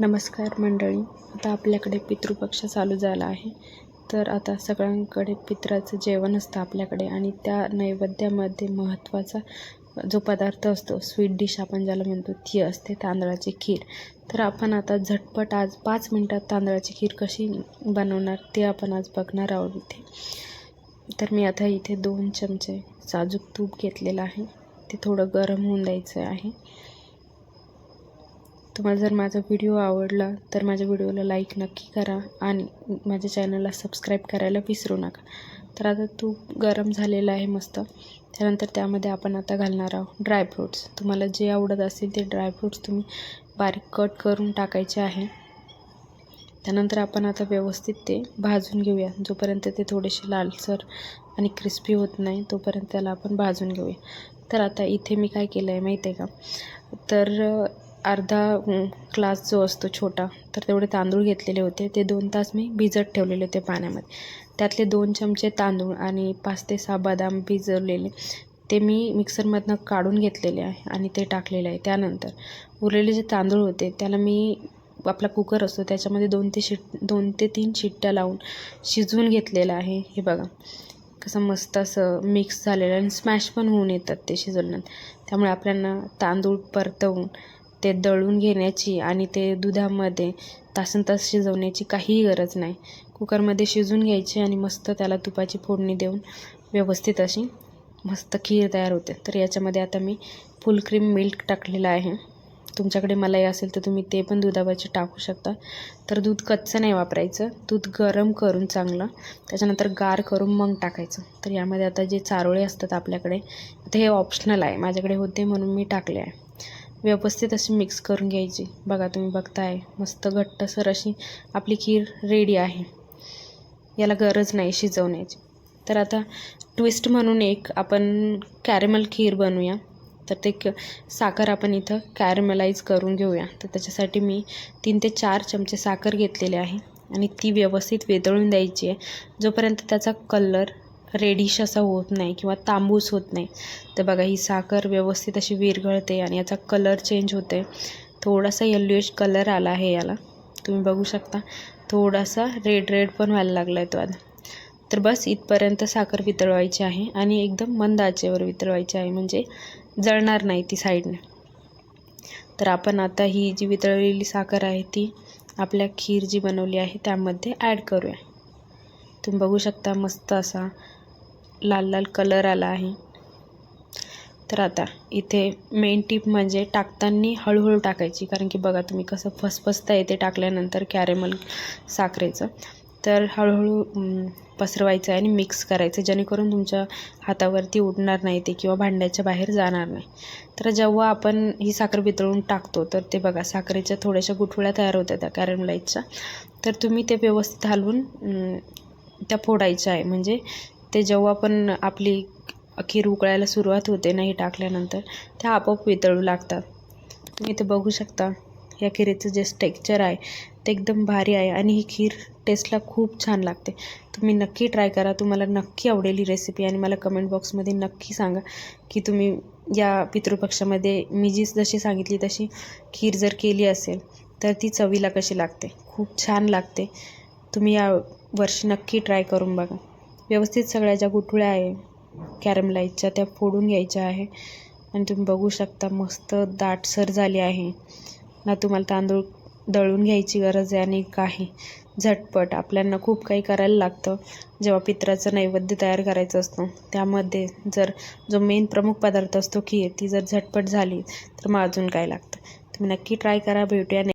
नमस्कार मंडळी आता आपल्याकडे पितृपक्ष चालू झाला आहे. तर आता सगळ्यांकडे पित्राचं जेवण असतं आपल्याकडे आणि त्या नैवेद्यामध्ये महत्त्वाचा जो पदार्थ असतो स्वीट डिश आपण ज्याला म्हणतो ती असते तांदळाची खीर. तर आपण आता झटपट आज पाच मिनटात तांदळाची खीर कशी बनवणार ते आपण आज बघणार आहोत इथे. तर मी आता इथे दोन चमचे साजूक तूप घेतलेलं आहे. ते थोडं गरम होऊन द्यायचं आहे. तुम्हाला जर माझा व्हिडिओ आवडला तर माझ्या व्हिडिओला लाईक नक्की करा आणि माझ्या चॅनलला सबस्क्राईब करायला विसरू नका. तर आता तूप गरम झालेलं आहे मस्त. त्यानंतर त्यामध्ये आपण आता घालणार आहोत ड्रायफ्रूट्स तुम्हाला जे आवडत असतील ते ड्रायफ्रूट्स तुम्ही बारीक कट करून टाकायचे आहे. त्यानंतर आपण आता व्यवस्थित ते भाजून घेऊया. जोपर्यंत ते थोडेसे लालसर आणि क्रिस्पी होत नाही तोपर्यंत त्याला आपण भाजून घेऊया. तर आता इथे मी काय केलं आहे माहीत आहे का? तर अर्धा ग्लास जो असतो छोटा तर तेवढे तांदूळ घेतलेले होते. ते दोन तास मी भिजत ठेवलेले होते पाण्यामध्ये. त्यातले दोन चमचे तांदूळ आणि पाच ते सहा बदाम भिजवलेले ते मी मिक्सरमधनं काढून घेतलेले आहे आणि ते टाकलेले आहे. त्यानंतर उरलेले जे तांदूळ होते त्याला मी आपला कुकर असतो त्याच्यामध्ये दोन ते शिट दोन ते तीन शिट्ट्या लावून शिजवून घेतलेलं आहे. हे बघा कसं मस्त असं मिक्स झालेलं आणि स्मॅश पण होऊन येतात ते शिजवल्यानंतर. त्यामुळे आपल्याला तांदूळ परतवून ते दळून घेण्याची आणि ते दुधामध्ये तासन तास शिजवण्याची काहीही गरज नाही. कुकरमध्ये शिजून घ्यायची आणि मस्त त्याला तुपाची फोडणी देऊन व्यवस्थित अशी मस्त खीर तयार होते. तर याच्यामध्ये आता मी फुल क्रीम मिल्क टाकलेलं आहे. तुमच्याकडे मलाई असेल तर तुम्ही ते पण दुधावरचे टाकू शकता. तर दूध कच्चं नाही वापरायचं. दूध गरम करून चांगलं. त्याच्यानंतर गार करून मग टाकायचं. तर यामध्ये आता जे चारोळे असतात आपल्याकडे आता हे ऑप्शनल आहे. माझ्याकडे होते म्हणून मी टाकले आहे. व्यवस्थित अशी मिक्स करून घ्यायची. बघा तुम्ही बघताय मस्त घट्टसर अशी आपली खीर रेडी आहे. याला गरज नाही शिजवण्याची. तर आता ट्विस्ट म्हणून एक आपण कॅरेमल खीर बनवूया. तर ते क साखर आपण इथं कॅरेमलाईज करून घेऊया. तर त्याच्यासाठी मी तीन ते चार चमचे साखर घेतलेले आहे. आणि ती व्यवस्थित वेदळून द्यायची आहे. जोपर्यंत त्याचा कलर रेडिश असा होत नाही किंवा तांबूस होत नाही. तर बघा ही साखर व्यवस्थित अशी विरघळते आणि याचा कलर चेंज होते थोडासा येल्लोइश कलर आला आहे याला. तुम्ही बघू शकता. थोडासा रेड रेड पण व्हायला लागला आहे तो आता. तर बस इथपर्यंत साखर वितळवायची आहे आणि एकदम मंद आचेवर वितळवायची आहे. म्हणजे जळणार नाही ती साईडने तर आपण आता ही जी वितळलेली साखर आहे ती आपल्या खीर जी बनवली आहे त्यामध्ये ॲड करूया. तुम्ही बघू शकता मस्त असा लाल लाल कलर आला आहे. तर आता इथे मेन टीप म्हणजे टाकताना हळूहळू टाकायची. कारण की बघा तुम्ही कसं फसफसता येते टाकल्यानंतर कॅरेमल साखरेचं. तर हळूहळू पसरवायचं आहे आणि मिक्स करायचं. जेणेकरून तुमच्या हातावरती उडणार नाही ते किंवा भांड्याच्या बाहेर जाणार नाही. तर जेव्हा आपण ही साखर वितळून टाकतो तर ते बघा साखरेच्या थोड्याशा गुठळ्या तयार होत्या त्या कॅरेमलाईटच्या तर तुम्ही ते व्यवस्थित हलवून त्या फोडायच्या आहे. म्हणजे ते जेव्हा पण आपली खीर उकळायला सुरुवात होते नाही टाकल्यानंतर त्या आपोआप वितळू लागतात. तुम्ही इथे बघू शकता या खिरीचं जे स्टेक्चर आहे ते एकदम भारी आहे आणि ही खीर टेस्टला खूप छान लागते. तुम्ही नक्की ट्राय करा तुम्हाला नक्की आवडेल ही रेसिपी आणि मला कमेंट बॉक्समध्ये नक्की सांगा की तुम्ही या पितृपक्षामध्ये मी जी जशी सांगितली तशी खीर जर केली असेल तर ती चवीला कशी लागते? खूप छान लागते. तुम्ही या वर्षी नक्की ट्राय करून बघा. व्यवस्थित सगळ्या ज्या गुठळ्या आहे कॅरमलाईटच्या त्या फोडून घ्यायच्या आहे. आणि तुम्ही बघू शकता मस्त दाटसर झाली आहे. ना तुम्हाला तांदूळ दळून घ्यायची गरज आहे आणि काही. झटपट. आपल्याला खूप काही करायला लागतं. जेव्हा पित्राचं नैवेद्य तयार करायचं असतो त्यामध्ये जर जो मेन प्रमुख पदार्थ असतो खीर ती जर झटपट झाली तर मग अजून काय लागतं? तुम्ही नक्की ट्राय करा. भेटूया